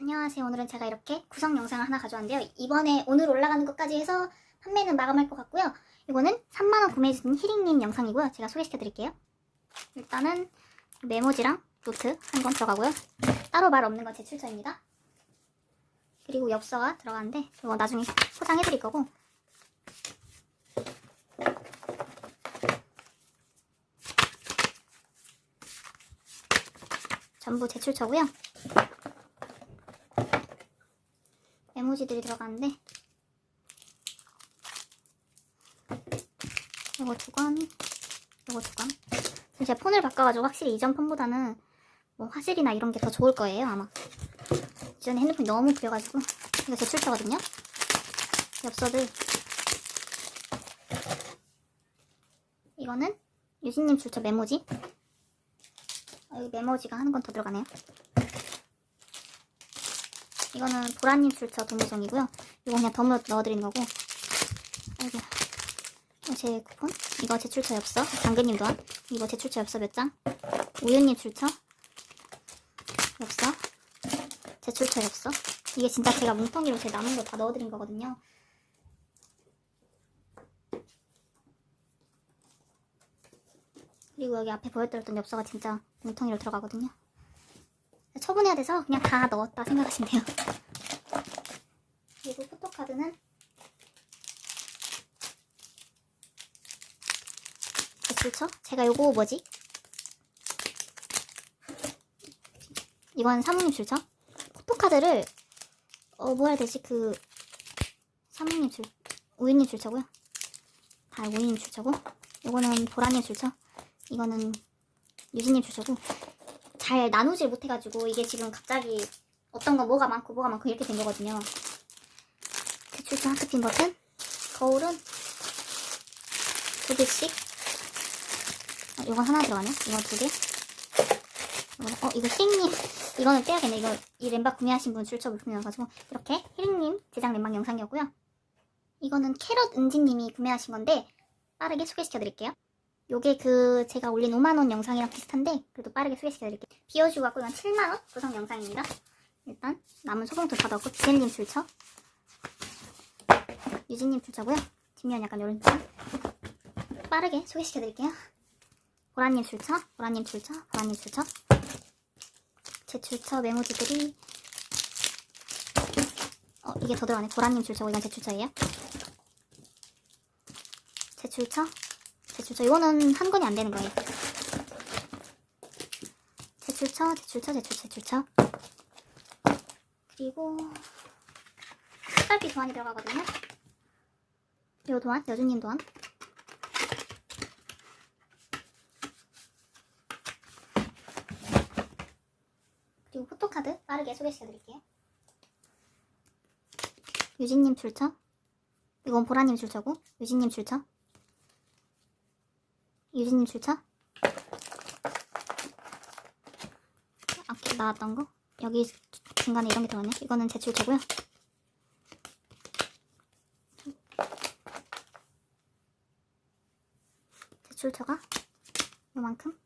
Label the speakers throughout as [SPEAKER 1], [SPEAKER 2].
[SPEAKER 1] 안녕하세요. 오늘은 제가 이렇게 구성 영상을 하나 가져왔는데요. 이번에 오늘 올라가는 것까지 해서 판매는 마감할 것 같고요. 이거는 3만원 구매해주신 히링님 영상이고요. 제가 소개시켜드릴게요. 일단은 메모지랑 노트 한 권 들어가고요. 따로 말 없는 건 제 출처입니다. 그리고 엽서가 들어가는데 이거 나중에 포장해드릴 거고 전부 제 출처고요. 메모지들이 들어가는데 이거 두 건, 이거 두 건. 지금 제가 폰을 바꿔가지고 확실히 이전 폰보다는 뭐 화질이나 이런 게 더 좋을 거예요 아마. 이전에 핸드폰이 너무 구려가지고 이거 제 출처거든요. 엽서들. 이거는 유진님 출처 메모지. 아, 여기 메모지가 한건더 들어가네요. 이거는 보라님 출처 동물종이고요. 이거 그냥 덤으로 넣어드린 거고. 아이고. 제 쿠폰? 이거 제 출처 엽서. 당근님 또한. 이거 제 출처 엽서 몇 장. 우유님 출처. 엽서. 제 출처 엽서. 이게 진짜 제가 뭉텅이로 제 남은 거 다 넣어드린 거거든요. 그리고 여기 앞에 보여드렸던 엽서가 진짜 뭉텅이로 들어가거든요. 처분해야 돼서 그냥 다 넣었다 생각하시면 돼요. 그리고 포토카드는 제출처? 제가 요거 뭐지? 이건 사모님 출처? 포토카드를 어 뭐 해야 되지? 그 사모님 출 우유님 출처고요. 다 우유님 출처고 요거는 보라님 출처. 이거는 유진님 출처고 잘 나누질 못해가지고 이게 지금 갑자기 어떤 건 뭐가 많고 뭐가 많고 이렇게 된 거거든요. 대출처 하트핀 버튼, 거울은 두 개씩. 어, 이건 하나 들어가네. 이건 두 개. 이거는, 어 이거 히링님 이거는 떼야겠네. 이거 이 램바 구매하신 분 출처 물품이어가지고 이렇게 히링님 제작 램방 영상이었고요. 이거는 캐럿 은지님이 구매하신 건데 빠르게 소개시켜 드릴게요. 요게 그 제가 올린 5만원 영상이랑 비슷한데 그래도 빠르게 소개시켜드릴게요. 비워주고 갖고 이건 7만원 구성 영상입니다. 일단 남은 다 넣고 지엘님 출처 유진님 출처고요. 뒷면 약간 요런 쪽 빠르게 소개시켜드릴게요. 보라님 출처, 보라님 출처, 보라님 출처 제 출처 메모지들이 어 이게 더 들어가네. 보라님 출처고 이건 제 출처예요. 제 출처 제출처 이거는 한 건이 안 되는 거예요. 제출처, 제출처, 제출, 제출처. 그리고 색깔비 도안이 들어가거든요. 요 도안, 여주님 도안. 그리고 포토카드 빠르게 소개시켜드릴게요. 유진님 출처. 이건 보라님 출처고 유진님 출처. 유진님 출처? 아까 나왔던 거? 여기 중간에 이런 게 들어가네? 이거는 제 출처고요. 제 출처가 요만큼.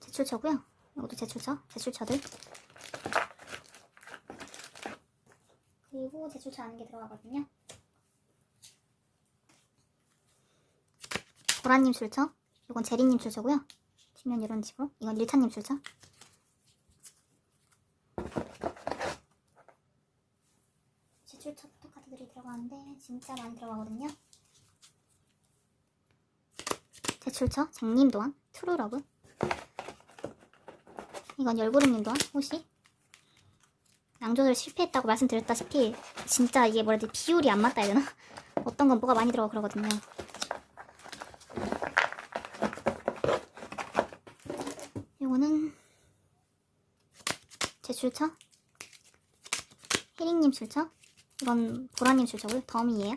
[SPEAKER 1] 제 출처고요. 이것도 제 출처, 제 출처들. 그리고 제 출처 아는 게 들어가거든요. 보라님 출처, 이건 제리님 출처고요. 뒷면 이런 식으로, 이건 일차님 출처. 제 출처 포토카드들이 들어가는데 진짜 많이 들어가거든요. 제 출처, 쟁님 도안, 트루러브. 이건 열구름님 도안, 호시. 양조절 실패했다고 말씀드렸다시피 진짜 이게 뭐라 해야 되지 비율이 안 맞다 해야 되나? 어떤 건 뭐가 많이 들어가 그러거든요. 이거는 제 출처? 혜링님 출처? 이건 보라님 출처고요. 덤이에요.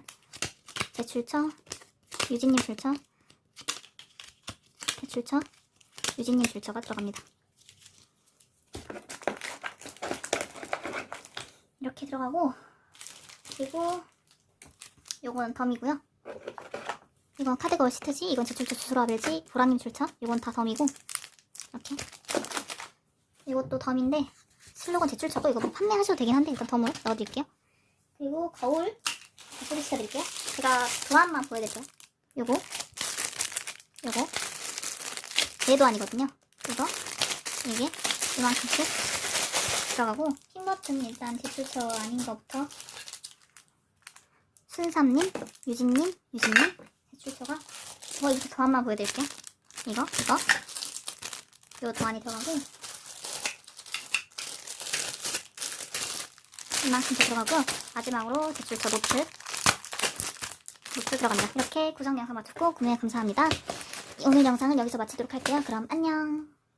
[SPEAKER 1] 제 출처? 유진님 출처? 제 출처? 유진님 출처가 들어갑니다. 이렇게 들어가고 그리고 요거는 덤이고요. 이건 카드거울 시트지? 이건 제 출처 주소라벨지? 보라님 출처? 이건 다 덤이고 이렇게. 이것도 덤인데 슬로건 제출처고 이거 뭐 판매하셔도 되긴 한데 일단 덤을 넣어드릴게요. 그리고 거울 소개시켜드릴게요. 제가 도안만 보여드릴게요. 요거 요거 대도안이거든요. 이거 이게 이만큼씩 들어가고 흰 버튼 일단 제출처 아닌 것부터 순삼님, 유진님, 유진님 제출처가 뭐 이렇게 도안만 보여드릴게요. 이거 이거 요 도안이 들어가고 이만큼 더 들어가고요. 마지막으로 제출처 노트 노트 들어갑니다. 이렇게 구성 영상 마쳤고 구매 감사합니다. 오늘 영상은 여기서 마치도록 할게요. 그럼 안녕.